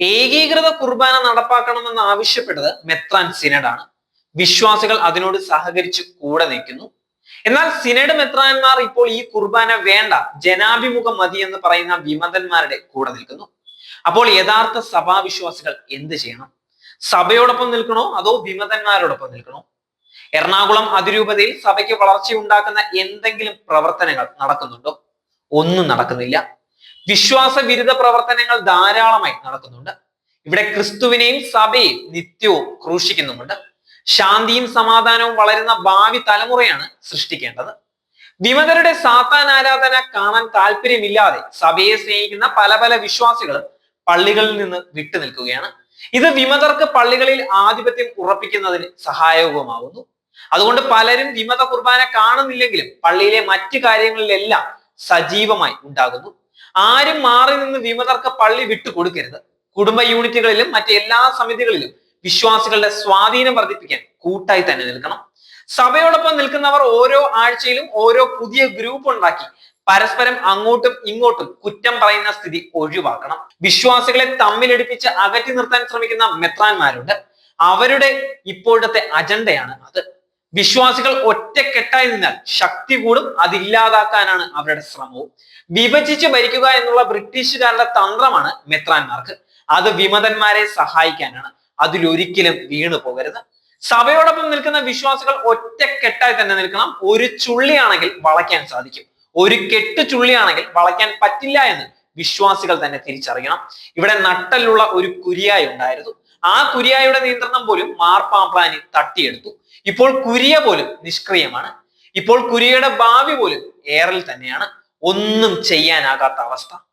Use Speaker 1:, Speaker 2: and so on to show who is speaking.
Speaker 1: ഏകീകൃത കുർബാന നടപ്പാക്കണമെന്ന് ആവശ്യപ്പെട്ടത് മെത്രാൻ സിനഡാണ്. വിശ്വാസികൾ അതിനോട് സഹകരിച്ച് കൂടെ നിൽക്കുന്നു. എന്നാൽ സിനഡ് മെത്രാന്മാർ ഇപ്പോൾ ഈ കുർബാന വേണ്ട ജനാഭിമുഖം മതി എന്ന് പറയുന്ന വിമതന്മാരുടെ കൂടെ നിൽക്കുന്നു. അപ്പോൾ യഥാർത്ഥ സഭാവിശ്വാസികൾ എന്ത് ചെയ്യണം? സഭയോടൊപ്പം നിൽക്കണോ അതോ വിമതന്മാരോടൊപ്പം നിൽക്കണോ? എറണാകുളം അതിരൂപതയിൽ സഭയ്ക്ക് വളർച്ചയുണ്ടാക്കുന്ന എന്തെങ്കിലും പ്രവർത്തനങ്ങൾ നടക്കുന്നുണ്ടോ? ഒന്നും നടക്കുന്നില്ല. വിശ്വാസ വിരുദ്ധ പ്രവർത്തനങ്ങൾ ധാരാളമായി നടക്കുന്നുണ്ട്. ഇവിടെ ക്രിസ്തുവിനെയും സഭയെയും നിത്യവും ക്രൂശിക്കുന്നുമുണ്ട്. ശാന്തിയും സമാധാനവും വളരുന്ന ഭാവി തലമുറയാണ് സൃഷ്ടിക്കേണ്ടത്. വിമതരുടെ സാത്താൻ ആരാധന കാണാൻ താല്പര്യമില്ലാതെ സഭയെ സ്നേഹിക്കുന്ന പല പല വിശ്വാസികൾ പള്ളികളിൽ നിന്ന് വിട്ടുനിൽക്കുകയാണ് ഇത് വിമതർക്ക് പള്ളികളിൽ ആധിപത്യം ഉറപ്പിക്കുന്നതിന് സഹായകവുമാകുന്നു അതുകൊണ്ട് പലരും വിമത കുർബാന കാണുന്നില്ലെങ്കിലും പള്ളിയിലെ മറ്റു കാര്യങ്ങളിലെല്ലാം സജീവമായി ഉണ്ടാകുന്നു. ആരും മാറി നിന്ന് വിമതർക്ക് പള്ളി വിട്ടുകൊടുക്കരുത് കുടുംബ യൂണിറ്റുകളിലും മറ്റെല്ലാ സമിതികളിലും വിശ്വാസികളുടെ സ്വാധീനം വർദ്ധിപ്പിക്കാൻ കൂട്ടായി തന്നെ നിൽക്കണം. സഭയോടൊപ്പം നിൽക്കുന്നവർ ഓരോ ആഴ്ചയിലും ഓരോ പുതിയ ഗ്രൂപ്പ് ഉണ്ടാക്കി പരസ്പരം അങ്ങോട്ടും ഇങ്ങോട്ടും കുറ്റം പറയുന്ന സ്ഥിതി ഒഴിവാക്കണം. വിശ്വാസികളെ തമ്മിലടിപ്പിച്ച് അകറ്റി നിർത്താൻ ശ്രമിക്കുന്ന മെത്രാന്മാരുണ്ട്. അവരുടെ ഇപ്പോഴത്തെ അജണ്ടയാണ് അത്. വിശ്വാസികൾ ഒറ്റക്കെട്ടായി നിന്നാൽ ശക്തി കൂടും അതില്ലാതാക്കാനാണ് അവരുടെ ശ്രമവും. വിഭജിച്ച് ഭരിക്കുക എന്നുള്ള ബ്രിട്ടീഷുകാരുടെ തന്ത്രമാണ് മെത്രാന്മാർക്ക് അത് വിമതന്മാരെ സഹായിക്കാനാണ്. അതിലൊരിക്കലും വീണു പോകരുത്. സഭയോടൊപ്പം നിൽക്കുന്ന വിശ്വാസികൾ ഒറ്റക്കെട്ടായി തന്നെ നിൽക്കണം. ഒരു ചുള്ളിയാണെങ്കിൽ വളയ്ക്കാൻ സാധിക്കും. ഒരു കെട്ട് ചുള്ളിയാണെങ്കിൽ വളയ്ക്കാൻ പറ്റില്ല എന്ന് വിശ്വാസികൾ തന്നെ തിരിച്ചറിയണം. ഇവിടെ നട്ടലുള്ള ഒരു കുരിയായി ഉണ്ടായിരുന്നു. ആ കുരിയായുടെ നിയന്ത്രണം പോലും മാർപ്പാപ്ലാനി തട്ടിയെടുത്തു. ഇപ്പോൾ കുരിയ പോലും നിഷ്ക്രിയമാണ്. ഇപ്പോൾ കുരിയയുടെ ഭാവി പോലും ഏറിൽ തന്നെയാണ്. ഒന്നും ചെയ്യാനാകാത്ത അവസ്ഥ.